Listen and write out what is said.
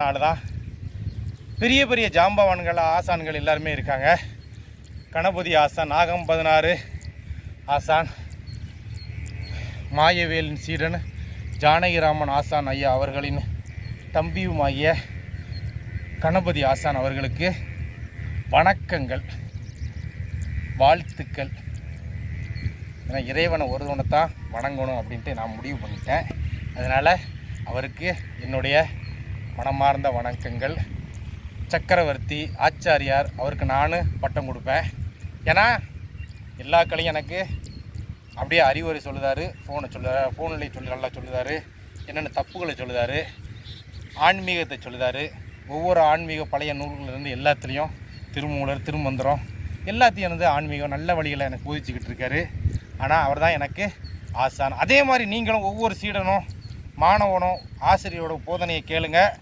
நாள் தான் பெரிய பெரிய ஜாம்பவான்கள் ஆசான்கள் எல்லாருமே இருக்காங்க. கணபதி ஆசான் நாகம் பதினாறு ஆசான் மாயவேலின் சீடன் ஜானகிராமன் ஆசான் ஐயா அவர்களின் தம்பியுமாகிய கணபதி ஆசான் அவர்களுக்கு வணக்கங்கள் வாழ்த்துக்கள். ஏன்னா இறைவனை ஒருவனை தான் வணங்கணும் அப்படின்ட்டு நான் முடிவு பண்ணிட்டேன். அதனால் அவருக்கு என்னுடைய மனமார்ந்த வணக்கங்கள். சக்கரவர்த்தி ஆச்சாரியார் அவருக்கு நான் பட்டம் கொடுப்பேன். ஏன்னா எல்லா கலையும் எனக்கு அப்படியே அறிவுரை சொல்லுதாரு ஃபோனை சொல்லுதாரு ஃபோனில் சொல்லி நல்லா சொல்லுதாரு என்னென்ன தப்புகளை சொல்லுதாரு ஆன்மீகத்தை சொல்லுதாரு ஒவ்வொரு ஆன்மீக பழைய நூல்களிலிருந்து எல்லாத்துலேயும் திருமூலர் திருமந்திரம் எல்லாத்தையும் வந்து ஆன்மீகம் நல்ல வழிகளை எனக்கு போதிச்சுக்கிட்டு இருக்காரு. ஆனால் அவர் தான் எனக்கு ஆசான். அதே மாதிரி நீங்களும் ஒவ்வொரு சீடனும் மாணவனும் ஆசிரியரோட போதனையை கேளுங்கள்